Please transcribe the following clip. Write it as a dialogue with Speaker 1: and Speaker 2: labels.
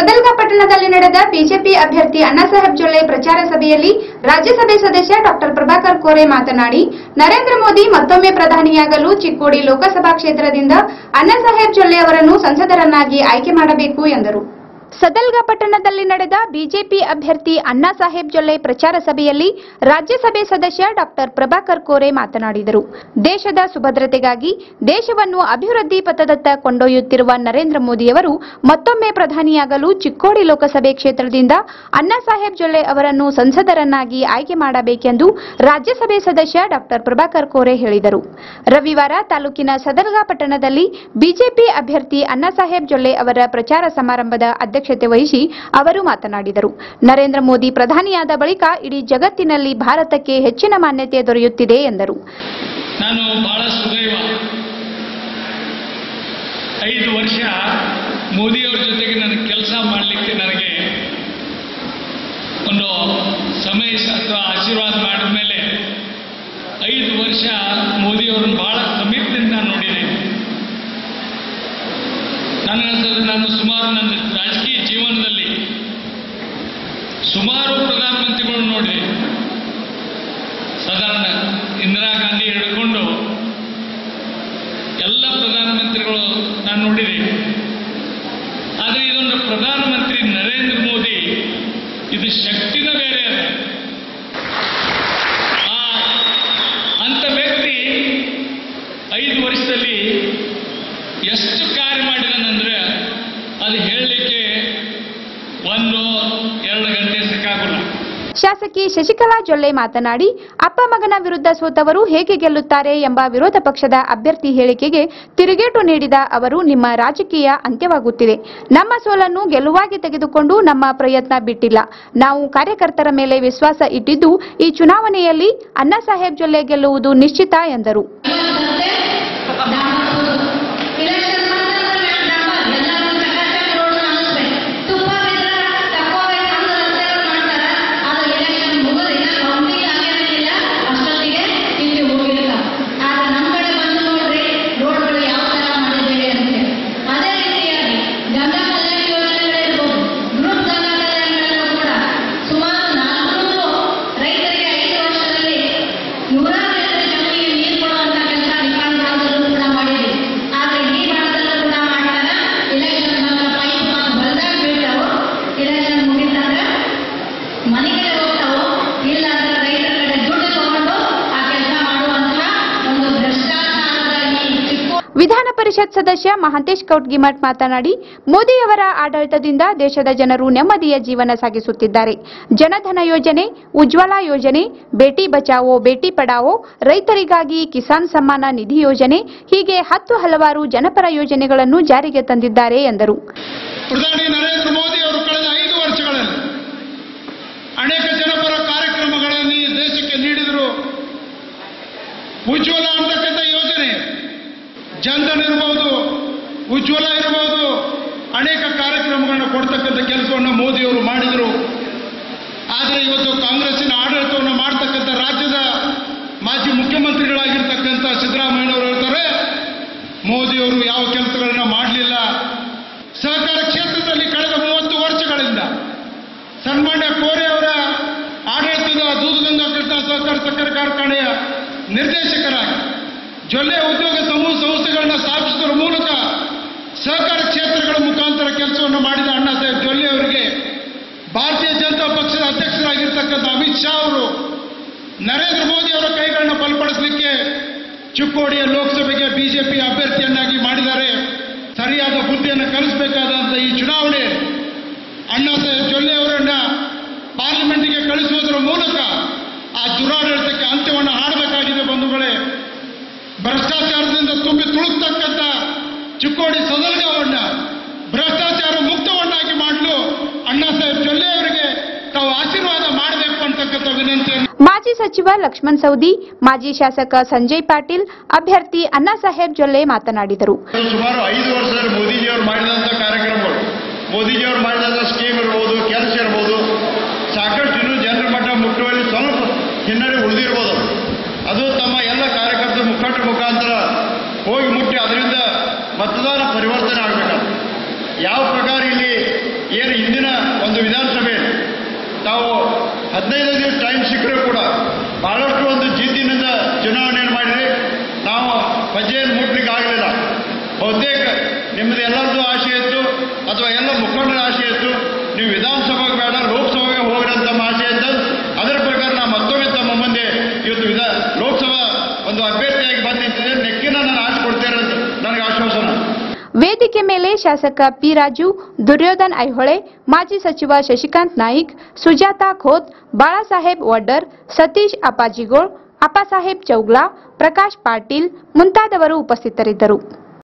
Speaker 1: ಸದಲ್ಗಾ ಪಟ್ಟಣದಲ್ಲಿ ನಡೆದ ಬಿಜೆಪಿ ಅಭ್ಯರ್ಥಿ ಅಣ್ಣಾಸಾಹೇಬ್ ಜೊಳ್ಳೆ ಪ್ರಚಾರ ಸಭೆಯಲ್ಲಿ ರಾಜ್ಯಸಭೆ ಸದಸ್ಯ ಡಾಕ್ಟರ್ ಪ್ರಭಾಕರ್ ಕೋರೆ ಮಾತನಾಡಿ, ನರೇಂದ್ರ ಮೋದಿ ಮತ್ತೊಮ್ಮೆ ಪ್ರಧಾನಿಯಾಗಲು ಚಿಕ್ಕೋಡಿ ಲೋಕಸಭಾ ಕ್ಷೇತ್ರದಿಂದ ಅಣ್ಣಾಸಾಹೇಬ್ ಜೊಳ್ಳೆ ಅವರನ್ನು ಸಂಸದರನ್ನಾಗಿ ಆಯ್ಕೆ ಮಾಡಬೇಕು ಎಂದರು. ಸದಲ್ಗಾ ಪಟ್ಟಣದಲ್ಲಿ ನಡೆದ ಬಿಜೆಪಿ ಅಭ್ಯರ್ಥಿ ಅಣ್ಣಾ ಸಾಹೇಬ್ ಜೊಲ್ಲೆ ಪ್ರಚಾರ ಸಭೆಯಲ್ಲಿ ರಾಜ್ಯಸಭೆ ಸದಸ್ಯ ಡಾಕ್ಟರ್ ಪ್ರಭಾಕರ್ ಕೋರೆ ಮಾತನಾಡಿದರು. ದೇಶದ ಸುಭದ್ರತೆಗಾಗಿ ದೇಶವನ್ನು ಅಭಿವೃದ್ಧಿ ಪಥದತ್ತ ಕೊಂಡೊಯ್ಯುತ್ತಿರುವ ನರೇಂದ್ರ ಮೋದಿಯವರು ಮತ್ತೊಮ್ಮೆ ಪ್ರಧಾನಿಯಾಗಲು ಚಿಕ್ಕೋಡಿ ಲೋಕಸಭೆ ಕ್ಷೇತ್ರದಿಂದ ಅಣ್ಣಾ ಸಾಹೇಬ್ ಜೊಲ್ಲೆ ಅವರನ್ನು ಸಂಸದರನ್ನಾಗಿ ಆಯ್ಕೆ ಮಾಡಬೇಕೆಂದು ರಾಜ್ಯಸಭೆ ಸದಸ್ಯ ಡಾಕ್ಟರ್ ಪ್ರಭಾಕರ್ ಕೋರೆ ಹೇಳಿದರು. ರವಿವಾರ ತಾಲೂಕಿನ ಸದಲ್ಗಾ ಪಟ್ಟಣದಲ್ಲಿ ಬಿಜೆಪಿ ಅಭ್ಯರ್ಥಿ ಅಣ್ಣಾ ಸಾಹೇಬ್ ಜೊಲ್ಲೆ ಅವರ ಪ್ರಚಾರ ಸಮಾರಂಭದ ಅಧ್ಯಕ್ಷತೆ ವಹಿಸಿ ಅವರು ಮಾತನಾಡಿದರು. ನರೇಂದ್ರ ಮೋದಿ ಪ್ರಧಾನಿಯಾದ ಬಳಿಕ ಇಡೀ ಜಗತ್ತಿನಲ್ಲಿ ಭಾರತಕ್ಕೆ ಹೆಚ್ಚಿನ ಮಾನ್ಯತೆ ದೊರೆಯುತ್ತಿದೆ ಎಂದರು.
Speaker 2: ನಾನು ಬಹಳ ಸುದೈವ ಐದು ವರ್ಷ ಮೋದಿಯವರ ಜೊತೆಗೆ ನನಗೆ ಕೆಲಸ ಮಾಡಲಿಕ್ಕೆ ನನಗೆ ಒಂದು ಸಮಯ ಅಥವಾ ಆಶೀರ್ವಾದ ಮಾಡಿದ ಮೇಲೆ ಐದು ವರ್ಷ ಮೋದಿಯವರನ್ನು ಬಹಳ ಸಮೀಪದಿಂದ ನಾನು ನನಗನ್ಸೋದು ನಾನು ಸುಮಾರು ನನ್ನ ರಾಜಕೀಯ ಜೀವನದಲ್ಲಿ ಸುಮಾರು ಪ್ರಧಾನಮಂತ್ರಿಗಳು ನೋಡಿದೆ. ಸಾಧಾರಣ ಇಂದಿರಾ ಗಾಂಧಿ ಹಿಡ್ಕೊಂಡು ಎಲ್ಲ ಪ್ರಧಾನಮಂತ್ರಿಗಳು ನಾನು ನೋಡಿದೆ. ಆದರೆ ಇದೊಂದು ಪ್ರಧಾನಮಂತ್ರಿ ನರೇಂದ್ರ ಮೋದಿ, ಇದು ಶಕ್ತಿನ ಬೇರೆ ಆ ಅಂಥ ವ್ಯಕ್ತಿ ಐದು ವರ್ಷದಲ್ಲಿ ಎಷ್ಟು
Speaker 1: ಶಾಸಕಿ ಶಶಿಕಲಾ ಜೊಲ್ಲೆ ಮಾತನಾಡಿ, ಅಪ್ಪ ಮಗನ ವಿರುದ್ಧ ಸೋತವರು ಹೇಗೆ ಗೆಲ್ಲುತ್ತಾರೆ ಎಂಬ ವಿರೋಧ ಪಕ್ಷದ ಅಭ್ಯರ್ಥಿ ಹೇಳಿಕೆಗೆ ತಿರುಗೇಟು ನೀಡಿದ ಅವರು, ನಿಮ್ಮ ರಾಜಕೀಯ ಅಂತ್ಯವಾಗುತ್ತಿದೆ. ನಮ್ಮ ಸೋಲನ್ನು ಗೆಲುವಾಗಿ ತೆಗೆದುಕೊಂಡು ನಮ್ಮ ಪ್ರಯತ್ನ ಬಿಟ್ಟಿಲ್ಲ. ನಾವು ಕಾರ್ಯಕರ್ತರ ಮೇಲೆ ವಿಶ್ವಾಸ ಇಟ್ಟಿದ್ದು, ಈ ಚುನಾವಣೆಯಲ್ಲಿ ಅಣ್ಣಾಸಾಹೇಬ್ ಜೊಲ್ಲೆ ಗೆಲ್ಲುವುದು ನಿಶ್ಚಿತ ಎಂದರು. ಪರಿಷತ್ ಸದಸ್ಯ ಮಹಾಂತೇಶ್ ಕೌಟ್ಗಿಮಠ್ ಮಾತನಾಡಿ ಮೋದಿಯವರ ಆಡಳಿತದಿಂದ ದೇಶದ ಜನರು ನೆಮ್ಮದಿಯ ಜೀವನ ಸಾಗಿಸುತ್ತಿದ್ದಾರೆ. ಜನಧನ ಯೋಜನೆ, ಉಜ್ವಲ ಯೋಜನೆ, ಬೇಟಿ ಬಚಾವೋ, ಬೇಟಿ ಪಡಾವೋ, ರೈತರಿಗಾಗಿ ಕಿಸಾನ್ ಸಮ್ಮಾನ ನಿಧಿ ಯೋಜನೆ, ಹೀಗೆ ಹತ್ತು ಹಲವಾರು ಜನಪರ ಯೋಜನೆಗಳನ್ನು ಜಾರಿಗೆ ತಂದಿದ್ದಾರೆ ಎಂದರು.
Speaker 3: ಅನೇಕ ಜನಪರ ದೇಶಕ್ಕೆ ನೀಡಿದರು. ಉಜ್ವಲ ಅಂತಕ್ಕಂಥ ಯೋಜನೆ ಜನ್ಧನ್ ಇರ್ಬೋದು, ಉಜ್ವಲ ಇರ್ಬೋದು, ಅನೇಕ ಕಾರ್ಯಕ್ರಮಗಳನ್ನು ಕೊಡ್ತಕ್ಕಂಥ ಕೆಲಸವನ್ನು ಮೋದಿಯವರು ಮಾಡಿದರು. ಆದರೆ ಇವತ್ತು ಕಾಂಗ್ರೆಸ್ಸಿನ ಆಡಳಿತವನ್ನು ಮಾಡ್ತಕ್ಕಂಥ ರಾಜ್ಯದ ಮಾಜಿ ಮುಖ್ಯಮಂತ್ರಿಗಳಾಗಿರ್ತಕ್ಕಂಥ ಸಿದ್ದರಾಮಯ್ಯನವರು ಹೇಳ್ತಾರೆ, ಮೋದಿಯವರು ಯಾವ ಕೆಲಸಗಳನ್ನ ಮಾಡಲಿಲ್ಲ. ಸಹಕಾರ ಕ್ಷೇತ್ರದಲ್ಲಿ ಕಳೆದ ಮೂವತ್ತು ವರ್ಷಗಳಿಂದ ಸನ್ಮಾನ್ಯ ಕೋರೆ ಅವರ ಆಡಳಿತದ ದೂಧಗಂಗಾ ಕೃಷ್ಣ ಸಹಕಾರ ಸಕ್ಕರೆ ಕಾರ್ಖಾನೆಯ ನಿರ್ದೇಶಕರಾಗಿ ಜೊಲ್ಲೆ ಉದ್ಯೋಗ ಸಮೂಹ ಸಂಸ್ಥೆಗಳನ್ನ ಸ್ಥಾಪಿಸುವುದರ ಮೂಲಕ ಸಹಕಾರ ಕ್ಷೇತ್ರಗಳ ಮುಖಾಂತರ ಕೆಲಸವನ್ನು ಮಾಡಿದ ಅಣ್ಣಾ ಸಾಹೇಬ್ ಜೊಲ್ಲೆ ಅವರಿಗೆ ಭಾರತೀಯ ಜನತಾ ಪಕ್ಷದ ಅಧ್ಯಕ್ಷರಾಗಿರ್ತಕ್ಕಂಥ ಅಮಿತ್ ಶಾ ಅವರು ನರೇಂದ್ರ ಮೋದಿ ಅವರ ಕೈಗಳನ್ನ ಬಲಪಡಿಸಲಿಕ್ಕೆ ಚಿಕ್ಕೋಡಿಯ ಲೋಕಸಭೆಗೆ ಬಿಜೆಪಿ ಅಭ್ಯರ್ಥಿಯನ್ನಾಗಿ ಮಾಡಿದ್ದಾರೆ. ಸರಿಯಾದ ಬುದ್ಧಿಯನ್ನು ಕಲಿಸಬೇಕಾದಂಥ ಈ ಚುನಾವಣೆ ಅಣ್ಣಾ ಸಾಹೇಬ್ ಜೊಲ್ಲೆ ಅವರನ್ನ ಪಾರ್ಲಿಮೆಂಟ್ಗೆ ಕಳಿಸುವುದರ ಮೂಲಕ ಆ ದುರಾಡಳಿತಕ್ಕೆ ಅಂತ್ಯವನ್ನು ಹಾಡಬೇಕಾಗಿದೆ ಬಂಧುಗಳೇ. ಭ್ರಷ್ಟಾಚಾರದಿಂದ ತುಂಬಿ ತುಳುಕ್ತಕ್ಕಂಥ ಚಿಕ್ಕೋಡಿ ಸದಲ್ಗಾವನ್ನ ಭ್ರಷ್ಟಾಚಾರ ಮುಕ್ತವನ್ನಾಗಿ ಮಾಡಲು ಅಣ್ಣಾ ಸಾಹೇಬ್ ಜೊಲ್ಲೆ ಅವರಿಗೆ ತಾವು ಆಶೀರ್ವಾದ ಮಾಡಬೇಕು ಅಂತಕ್ಕಂಥ ವಿನಂತಿಯನ್ನು
Speaker 1: ಮಾಜಿ ಸಚಿವ ಲಕ್ಷ್ಮಣ್ ಸೌದಿ ಮಾಜಿ ಶಾಸಕ ಸಂಜಯ್ ಪಾಟೀಲ್ ಅಭ್ಯರ್ಥಿ ಅಣ್ಣಾ ಸಾಹೇಬ್ ಜೊಲ್ಲೆ ಮಾತನಾಡಿದರು.
Speaker 4: ಸುಮಾರು ಐದು ವರ್ಷದಲ್ಲಿ ಮೋದಿಜಿಯವರು ಮಾಡಿದಂಥ ಕಾರ್ಯಕ್ರಮಗಳು. ಮೋದಿಜಿಯವರು ಮಾಡಿದಂಥ ಸ್ಕೀಮ್ ಇರಬಹುದು ಕೆಲಸ ಇರ್ಬೋದು ಯಾವ ಪ್ರಕಾರ ಇಲ್ಲಿ ಏನು ಇಂದಿನ ಒಂದು ವಿಧಾನಸಭೆ, ತಾವು ಹದಿನೈದು ದಿವಸ ಟೈಮ್ ಸಿಕ್ಕರೂ ಕೂಡ ಬಹಳಷ್ಟು ಒಂದು ಜಿದ್ದಿನಿಂದ ಚುನಾವಣೆಯನ್ನು ಮಾಡಿರಿ ನಾವು ಪಂಚಾಯತ್ ಮುಟ್ಲಿಕ್ಕೆ ಆಗಲಿಲ್ಲ. ಬಹುತೇಕ ನಿಮ್ಮದು ಎಲ್ಲರದ್ದು ಆಸೆ ಇತ್ತು, ಅಥವಾ ಎಲ್ಲ ಮುಖಂಡರ ಆಸೆ ಇತ್ತು, ನೀವು ವಿಧಾನಸಭೆಗೆ ಬೇಡ, ಲೋಕಸಭೆಗೆ ಹೋಗ್ರಿ ಅಂತ ಆಸೆ ಇತ್ತು ಅದರ ಪ್ರಕಾರ ನಾವು ಮತ್ತೊಮ್ಮೆ ತಮ್ಮ ಮುಂದೆ ಇವತ್ತು ವಿಧಾ ಲೋಕಸಭಾ ಒಂದು ಅಭ್ಯರ್ಥಿಯಾಗಿ
Speaker 1: ವೇದಿಕೆ ಮೇಲೆ ಶಾಸಕ ಪಿ ರಾಜು ದುರ್ಯೋಧನ್ ಐಹೊಳೆ ಮಾಜಿ ಸಚಿವ ಶಶಿಕಾಂತ್ ನಾಯಿಕ್ ಸುಜಾತಾ ಖೋತ್ ಬಾಳಾಸಾಹೇಬ್ ವಡ್ಡರ್ ಸತೀಶ್ ಅಪ್ಪಾಜಿಗೋಳ್ ಅಪ್ಪಾಸಾಹೇಬ್ ಚೌಗ್ಲಾ ಪ್ರಕಾಶ್ ಪಾಟೀಲ್ ಮುಂತಾದವರು ಉಪಸ್ಥಿತರಿದ್ದರು